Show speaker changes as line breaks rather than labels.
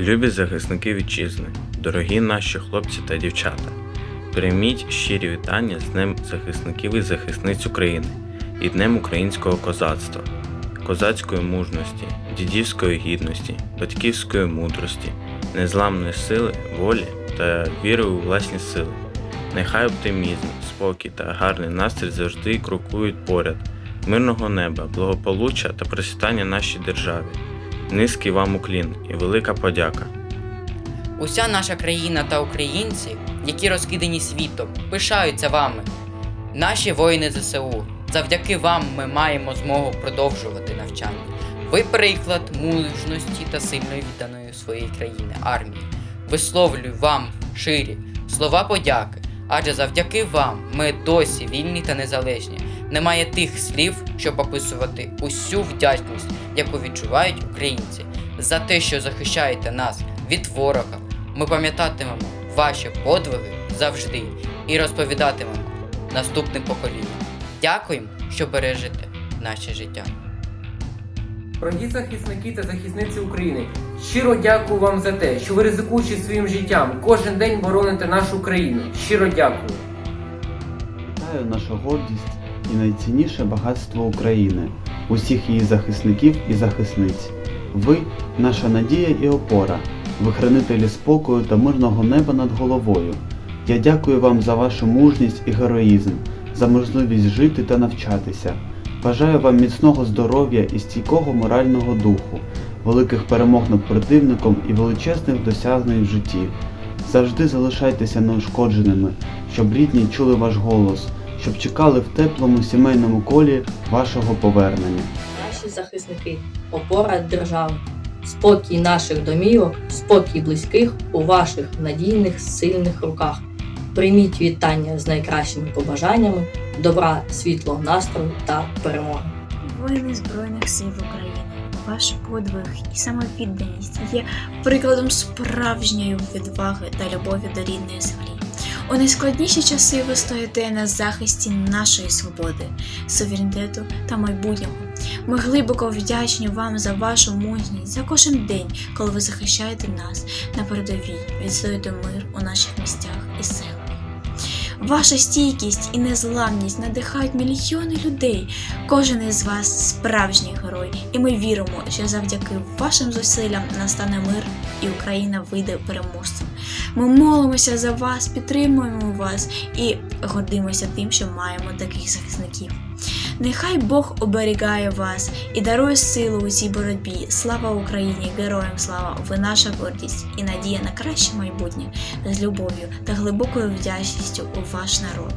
Любі захисники вітчизни, дорогі наші хлопці та дівчата, прийміть щирі вітання з Днем захисників і захисниць України і Днем українського козацтва, козацької мужності, дідівської гідності, батьківської мудрості, незламної сили, волі та віри у власні сили. Нехай оптимізм, спокій та гарний настрій завжди крокують поряд, мирного неба, благополуччя та процвітання нашій державі. Низький вам уклін і велика подяка.
Уся наша країна та українці, які розкидані світом, пишаються вами. Наші воїни ЗСУ. Завдяки вам ми маємо змогу продовжувати навчання. Ви приклад мужності та сильної відданої своєї країни армії. Висловлюю вам ширі слова подяки, адже завдяки вам ми досі вільні та незалежні. Немає тих слів, щоб описувати усю вдячність, яку відчувають українці, за те, що захищаєте нас від ворога. Ми пам'ятатимемо ваші подвиги завжди і розповідатимемо наступним поколінням. Дякуємо, що бережете наше життя.
Дорогі захисники та захисниці України, щиро дякую вам за те, що ви ризикуючи своїм життям, кожен день бороните нашу країну. Щиро дякую.
Вітаю наша гордість і найцінніше багатство України, усіх її захисників і захисниць. Ви наша надія і опора, ви хранителі спокою та мирного неба над головою. Я дякую вам за вашу мужність і героїзм, за можливість жити та навчатися. Бажаю вам міцного здоров'я і стійкого морального духу, великих перемог над противником і величезних досягнень в житті. Завжди залишайтеся неушкодженими, щоб рідні чули ваш голос, щоб чекали в теплому сімейному колі вашого повернення.
Наші захисники, опора держави, спокій наших домівок, спокій близьких у ваших надійних сильних руках. Прийміть вітання з найкращими побажаннями, добра, світлого настрою та перемоги.
Воїни Збройних сил України, ваш подвиг і самовідданість є прикладом справжньої відваги та любові до рідної землі. У найскладніші часи ви стоїте на захисті нашої свободи, суверенітету та майбутнього. Ми глибоко вдячні вам за вашу мужність, за кожен день, коли ви захищаєте нас на передовій, відстоюєте мир у наших містях і селах. Ваша стійкість і незламність надихають мільйони людей. Кожен із вас справжній герой, і ми віримо, що завдяки вашим зусиллям настане мир і Україна вийде переможцем. Ми молимося за вас, підтримуємо вас і гордимося тим, що маємо таких захисників. Нехай Бог оберігає вас і дарує силу у цій боротьбі. Слава Україні! Героям слава! Ви наша гордість і надія на краще майбутнє з любов'ю та глибокою вдячністю у ваш народ.